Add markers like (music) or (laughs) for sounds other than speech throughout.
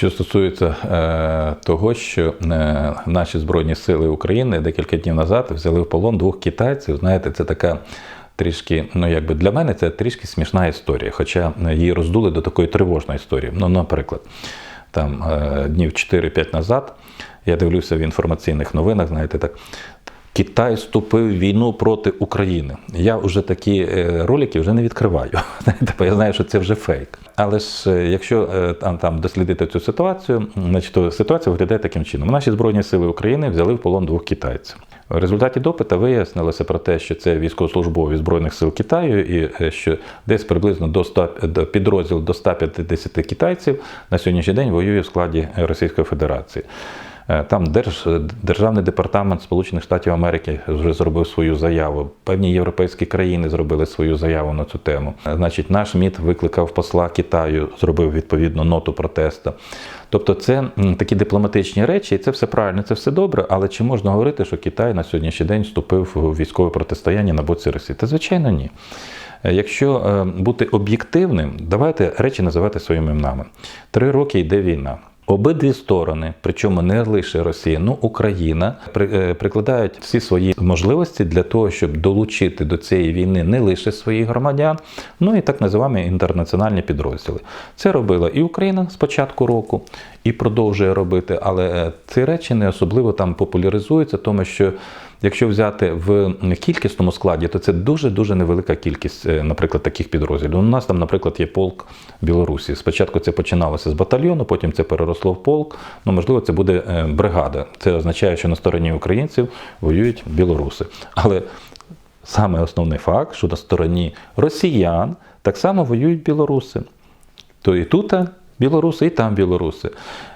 Що стосується е, того, що е, наші Збройні Сили України декілька днів назад взяли в полон двох китайців, знаєте, це така. Трішки, ну якби для мене це трішки смішна історія, хоча її роздули до такої тривожної історії. Ну, наприклад, там е, днів 4-5 назад я дивлюся в інформаційних новинах, знаєте, так. Китай вступив в війну проти України. Я вже такі е, ролики вже не відкриваю. (laughs) Бо я знаю, що це вже фейк. Але ж е, якщо е, там, там дослідити цю ситуацію, значить то ситуація виглядає таким чином. Наші збройні сили України взяли в полон двох китайців. В результаті допиту вияснилося про те, що це військовослужбові збройних сил Китаю, і що десь приблизно до 100, до підрозділ до 150 китайців на сьогоднішній день воює в складі Російської Федерації. Е, Там Держ, Державний департамент Сполучених Штатів Америки вже зробив свою заяву. Певні європейські країни зробили свою заяву на цю тему. Е, Значить, наш МІД викликав посла Китаю, зробив відповідну ноту протесту. Тобто, це такі дипломатичні речі, і це все правильно, це все добре. Але чи можна говорити, що Китай на сьогоднішній день вступив у військове протистояння на боці Росії? Та звичайно, ні. Е, Якщо бути об'єктивним, давайте речі називати своїми іменами. Три роки йде війна. Обидві сторони, причому не лише Росія, ну Україна, е, прикладають всі свої можливості для того, щоб долучити до цієї війни не лише своїх громадян, ну і так називаємо інтернаціональні підрозділи. Це робила і Україна з початку року, і продовжує робити, але ці речі не особливо там популяризуються, тому що. Якщо взяти в кількісному складі, то це дуже дуже невелика кількість, е, наприклад, таких підрозділів. У нас там, наприклад, є полк Білорусі. Спочатку це починалося з батальйону, потім це переросло в полк. Ну, можливо, це буде е, бригада. Це означає, що на стороні українців воюють білоруси. Але саме основний факт, що на стороні росіян так само воюють білоруси. То і тут білоруси, і там білоруси.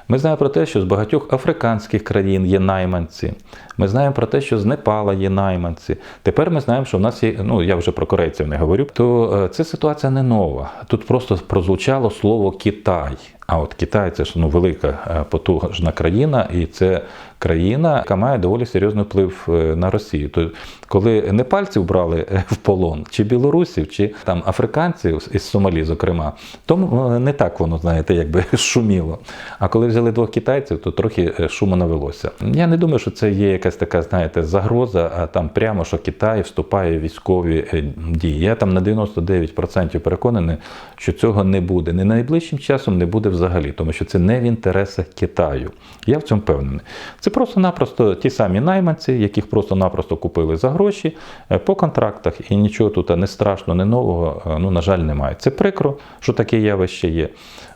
Ми знаємо про те, що з багатьох африканських країн є найманці. Ми знаємо про те, що з Непала є найманці. Тепер ми знаємо, що в нас є, ну я вже про корейців не говорю, то е, ця ситуація не нова. Тут просто прозвучало слово Китай. А от Китай це ж ну, велика е, потужна країна, і це країна, яка має доволі серйозний вплив е, на Росію. То коли непальців брали е, в полон, чи білорусів, чи там африканців із Сомалі, зокрема, то не так воно, знаєте, якби (laughs) шуміло. А коли взяли двох китайців, то трохи шуму навелося. Я не думаю, що це є якась така, знаєте, загроза, а там прямо, що Китай вступає в військові дії. Я там на 99% переконаний, що цього не буде. Не найближчим часом не буде взагалі, тому що це не в інтересах Китаю. Я в цьому впевнений. Це просто-напросто ті самі найманці, яких просто-напросто купили за гроші е, по контрактах, і нічого тут не страшно, не нового, е, ну, на жаль, немає. Це прикро, що таке явище є.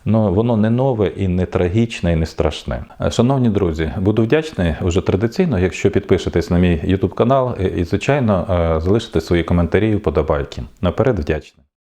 Ну, воно не нове і не трагічне, і не страшне. Е, Шановні друзі, буду вдячний вже традиційно, якщо підпишетесь на мій YouTube канал і, звичайно, е, залишите свої коментарі і вподобайки. Наперед вдячний.